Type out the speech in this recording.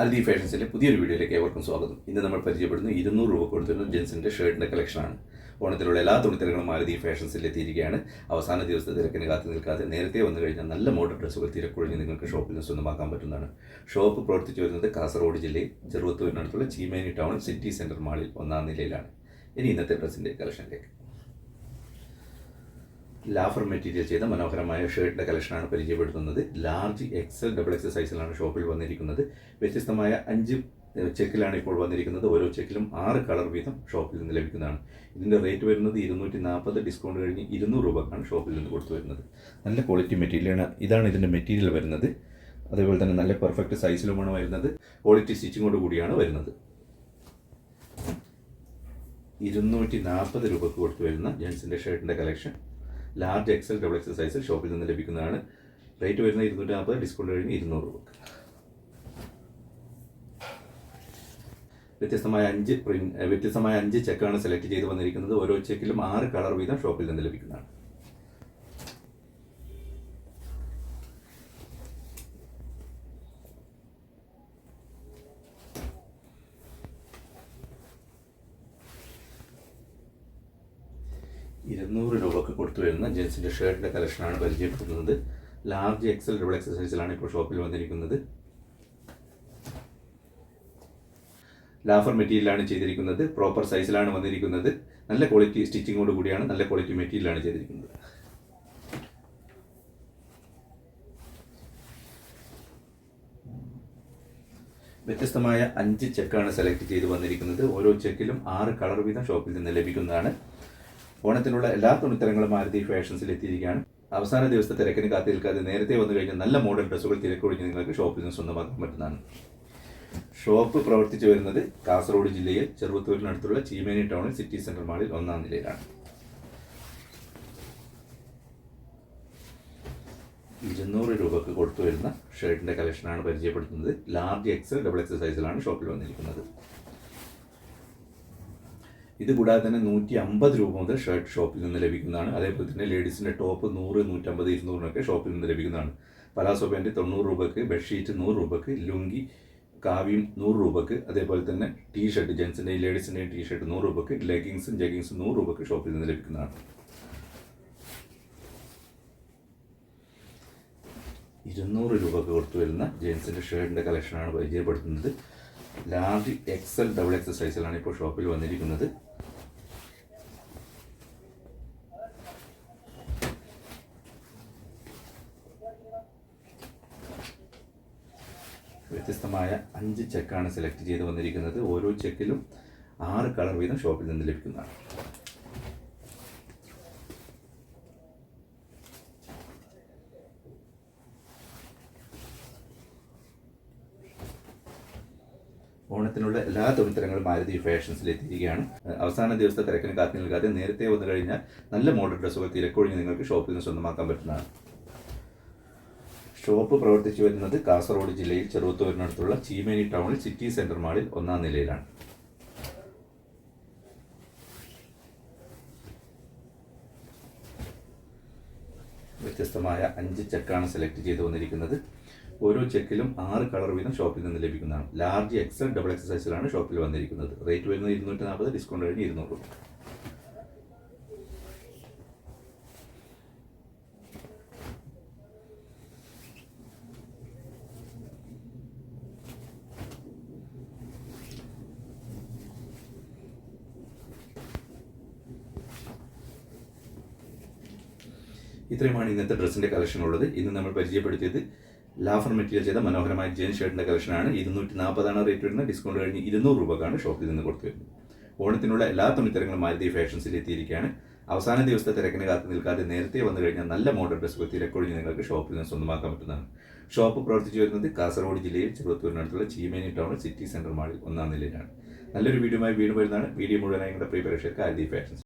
ആൽദി ഫാഷൻസിലെ പുതിയൊരു വീഡിയോയിലേക്ക് ഏവർക്കും സ്വാഗതം. ഇന്ന് നമ്മൾ പരിചയപ്പെടുന്ന ഇരുന്നൂറ് രൂപ കൊടുത്തിരുന്ന ജെൻസിന്റെ ഷർട്ടിന്റെ കളക്ഷനാണ് ഓണത്തിലുള്ള എല്ലാ തുണിത്തരങ്ങളും ആൽദി ഫാഷൻസിൽ എത്തിയിരിക്കുകയാണ്. അവസാന ദിവസത്തെ തിരക്കിന് കാത്തു നിൽക്കാതെ നേരത്തെ വന്നു കഴിഞ്ഞാൽ നല്ല മോഡൽ ഡ്രസ്സുകൾ തിരക്കൊഴിഞ്ഞ് നിങ്ങൾക്ക് ഷോപ്പിൽ നിന്ന് സ്വന്തമാക്കാൻ പറ്റുന്നതാണ്. ഷോപ്പ് പ്രവർത്തിച്ചു വരുന്നത് കാസർഗോഡ് ജില്ലയിൽ ചെറുവത്തൂരിനടുത്തുള്ള ചീമേനി ടൗൺ സിറ്റി സെന്റർ മാളിൽ ഒന്നാം നിലയിലാണ്. ഇനി ഇന്നത്തെ ഡ്രസ്സിന്റെ കളക്ഷനിലേക്ക് ലാഫർ മെറ്റീരിയൽ ചെയ്ത മനോഹരമായ ഷർട്ടിന്റെ കളക്ഷനാണ് പരിചയപ്പെടുത്തുന്നത്. ലാർജ് എക്സൽ ഡബിൾ എക്സൽ സൈസിലാണ് ഷോപ്പിൽ വന്നിരിക്കുന്നത്. വ്യത്യസ്തമായ അഞ്ച് ചെക്കിലാണ് ഇപ്പോൾ വന്നിരിക്കുന്നത്. ഓരോ ചെക്കിലും ആറ് കളർ വീതം ഷോപ്പിൽ നിന്ന് ലഭിക്കുന്നതാണ്. ഇതിന്റെ റേറ്റ് വരുന്നത് ഇരുന്നൂറ്റി നാൽപ്പത് ഡിസ്കൗണ്ട് കഴിഞ്ഞ് ഇരുന്നൂറ് രൂപക്കാണ് ഷോപ്പിൽ നിന്ന് കൊടുത്തു വരുന്നത്. നല്ല ക്വാളിറ്റി മെറ്റീരിയലാണ് ഇതാണ് ഇതിന്റെ മെറ്റീരിയൽ വരുന്നത്. അതേപോലെ തന്നെ നല്ല പെർഫെക്റ്റ് സൈസിലുമാണ് വരുന്നത്. ക്വാളിറ്റി സ്റ്റിച്ചിങ്ങോട് കൂടിയാണ് വരുന്നത്. ഇരുന്നൂറ്റി നാൽപ്പത് രൂപക്ക് കൊടുത്തു വരുന്ന ജെൻസിന്റെ ഷർട്ടിന്റെ collection large XL double XL size ഷോപ്പിൽ നിന്ന് ലഭിക്കുന്നതാണ്. റേറ്റ് വരുന്നത് ഇരുന്നൂറ്റി നാൽപ്പത് ഡിസ്കൗണ്ട് കഴിഞ്ഞ് ഇരുന്നൂറ് രൂപ വ്യത്യസ്തമായ അഞ്ച് പ്രിന്റ് വ്യത്യസ്തമായ അഞ്ച് ചെക്കാണ് സെലക്ട് ചെയ്ത് വന്നിരിക്കുന്നത്. ഓരോ ചെക്കിലും ആറ് കളർ വീതം ഷോപ്പിൽ നിന്ന് ലഭിക്കുന്നതാണ്. ഇരുന്നൂറ് രൂപക്ക് കൊടുത്തു വരുന്ന ജെൻസിന്റെ ഷർട്ടിന്റെ കളക്ഷനാണ് പരിചയപ്പെടുത്തുന്നത് ലാർജ് എക്സൽ ഡബിൾ എക്സൽ സൈസിലാണ് ഇപ്പോൾ ഷോപ്പിൽ വന്നിരിക്കുന്നത്. ലാഫർ മെറ്റീരിയലാണ് ചെയ്തിരിക്കുന്നത്. പ്രോപ്പർ സൈസിലാണ് വന്നിരിക്കുന്നത്. നല്ല ക്വാളിറ്റി സ്റ്റിച്ചിങ്ങോട് കൂടിയാണ് നല്ല ക്വാളിറ്റി മെറ്റീരിയലാണ് ചെയ്തിരിക്കുന്നത്. വ്യത്യസ്തമായ അഞ്ച് ചെക്കാണ് സെലക്ട് ചെയ്ത് വന്നിരിക്കുന്നത്. ഓരോ ചെക്കിലും ആറ് കളർ വീതം ഷോപ്പിൽ നിന്ന് ലഭിക്കുന്നതാണ്. ഓണത്തിനുള്ള എല്ലാ തുണിത്തരങ്ങളും മാരുതി ഫാഷൻസിൽ എത്തിയിരിക്കുകയാണ്. അവസാന ദിവസത്തെ തിരക്കിന് കാത്തി നിൽക്കാതെ നേരത്തെ വന്നു കഴിഞ്ഞാൽ നല്ല മോഡൽ ഡ്രസ്സുകൾ തിരക്കൊഴിഞ്ഞ് നിങ്ങൾക്ക് ഷോപ്പിൽ നിന്ന് സ്വന്തമാക്കാൻ പറ്റുന്നതാണ്. ഷോപ്പ് പ്രവർത്തിച്ചു വരുന്നത് കാസർഗോഡ് ജില്ലയിൽ ചെറുവത്തൂരിനടുത്തുള്ള ചീമേനി ടൗണിൽ സിറ്റി സെൻട്രൽ മാളിൽ ഒന്നാം നിലയിലാണ്. ഇരുന്നൂറ് രൂപക്ക് കൊടുത്തു വരുന്ന ഷർട്ടിന്റെ കളക്ഷനാണ് പരിചയപ്പെടുത്തുന്നത്. ലാർജ് എക്സൽ ഡബിൾ എക്സൽ സൈസിലാണ് ഷോപ്പിൽ വന്നിരിക്കുന്നത്. ഇത് കൂടാതെ തന്നെ നൂറ്റി അമ്പത് രൂപ മുതൽ ഷർട്ട് ഷോപ്പിൽ നിന്ന് ലഭിക്കുന്നതാണ്. അതേപോലെ തന്നെ ലേഡീസിന്റെ ടോപ്പ് നൂറ് നൂറ്റമ്പത് ഇരുന്നൂറിനൊക്കെ ഷോപ്പിൽ നിന്ന് ലഭിക്കുന്നതാണ്. പലാസോ പാന്റ് തൊണ്ണൂറ് രൂപക്ക് ബെഡ്ഷീറ്റ് നൂറ് രൂപക്ക് ലുങ്കി കാവ്യം നൂറ് രൂപക്ക് അതേപോലെ തന്നെ ടീ ഷർട്ട് ജെൻസിന്റെയും ലേഡീസിന്റെയും ടീ ഷർട്ട് നൂറ് രൂപക്ക് ലെഗിങ്സും ജഗിങ്സും നൂറ് രൂപക്ക് ഷോപ്പിൽ നിന്ന് ലഭിക്കുന്നതാണ്. ഇരുന്നൂറ് രൂപക്ക് കൊടുത്തു വരുന്ന ജെൻസിന്റെ ഷർട്ടിന്റെ കളക്ഷനാണ് പരിചയപ്പെടുത്തുന്നത്. ലാർജ് എക്സൽ ഡബിൾ എക്സൽ സൈസിലാണ് ഇപ്പോൾ ഷോപ്പിൽ വന്നിരിക്കുന്നത്. വ്യത്യസ്തമായ അഞ്ച് ചെക്കാണ് സെലക്ട് ചെയ്ത് വന്നിരിക്കുന്നത്. ഓരോ ചെക്കിലും ആറ് കളർ വീതം ഷോപ്പിൽ നിന്ന് ലഭിക്കുന്നതാണ്. ഓണത്തിനുള്ള എല്ലാ തുണിത്തരങ്ങളും മാരുതി ഫാഷൻസിൽ എത്തിയിരിക്കുകയാണ് അവസാന ദിവസത്തെ തിരക്കിന് കാത്തി നിൽക്കാതെ നേരത്തെ വന്നു കഴിഞ്ഞാൽ നല്ല മോഡൽ ഡ്രസ്സുകൾ തിരക്കൊഴിഞ്ഞ് നിങ്ങൾക്ക് ഷോപ്പിൽ നിന്ന് സ്വന്തമാക്കാൻ പറ്റുന്നതാണ്. ഷോപ്പ് പ്രവർത്തിച്ചു വരുന്നത് കാസർഗോഡ് ജില്ലയിൽ ചെറുവത്തൂരിനടുത്തുള്ള ചീമേനി ടൗണിൽ സിറ്റി സെന്റർ മാളിൽ ഒന്നാം നിലയിലാണ്. വ്യത്യസ്തമായ അഞ്ച് ചെക്കാണ് സെലക്ട് ചെയ്ത് വന്നിരിക്കുന്നത്. ഓരോ ചെക്കിലും ആറ് കളർ വീതം ഷോപ്പിൽ നിന്ന് ലഭിക്കുന്നതാണ്. ലാർജ് എക്സൽ ഡബിൾ എക്സൽ സൈസിലാണ് ഷോപ്പിൽ വന്നിരിക്കുന്നത്. റേറ്റ് വരുന്നത് ഇരുന്നൂറ്റി നാൽപ്പത് ഡിസ്കൗണ്ട് കഴിഞ്ഞ് ഇരുന്നൂറ്. ഇത്രയുമാണ് ഇന്നത്തെ ഡ്രസ്സിന്റെ കളക്ഷൻ ഉള്ളത്. ഇന്ന് നമ്മൾ പരിചയപ്പെടുത്തിയത് ലാഫർ മെറ്റീരിയൽ ചെയ്ത മനോഹരമായ ജെയിൻ ഷർട്ടിന്റെ കളക്ഷനാണ്. ഇരുന്നൂറ്റി നാൽപ്പതാണ് റേറ്റ് വരുന്നത് ഡിസ്കൗണ്ട് കഴിഞ്ഞ് ഇരുന്നൂറ് രൂപക്കാണ് ഷോപ്പിൽ നിന്ന് കൊടുത്തു വരുന്നത് ഓണത്തിനുള്ള എല്ലാ തുണിത്തരങ്ങളും മാരുതി ഫാഷൻസിൽ എത്തിയിരിക്കുകയാണ്. അവസാന ദിവസത്തെ തിരക്കിന് കാത്തു നിൽക്കാതെ നേരത്തെ വന്നു കഴിഞ്ഞാൽ നല്ല മോഡൽ ഡ്രസ്സുകൾ തിരക്കൊഴിഞ്ഞ് നിങ്ങൾക്ക് ഷോപ്പിൽ നിന്ന് സ്വന്തമാക്കാൻ പറ്റുന്നതാണ്. ഷോപ്പ് പ്രവർത്തിച്ചു വരുന്നത് കാസർഗോഡ് ജില്ലയിൽ ചെറുത്തൂരിനടുത്തുള്ള ചീമേനി ടൗൺ സിറ്റി സെന്റർ മാളിൽ ഒന്നാം നിലയിലാണ്. നല്ലൊരു വീഡിയോ വീണ്ടും വരുന്നതാണ്. വീഡിയോ മുഴുവനായി നിങ്ങളുടെ പ്രിയ പ്രേക്ഷകർക്ക് ഫാഷൻസ്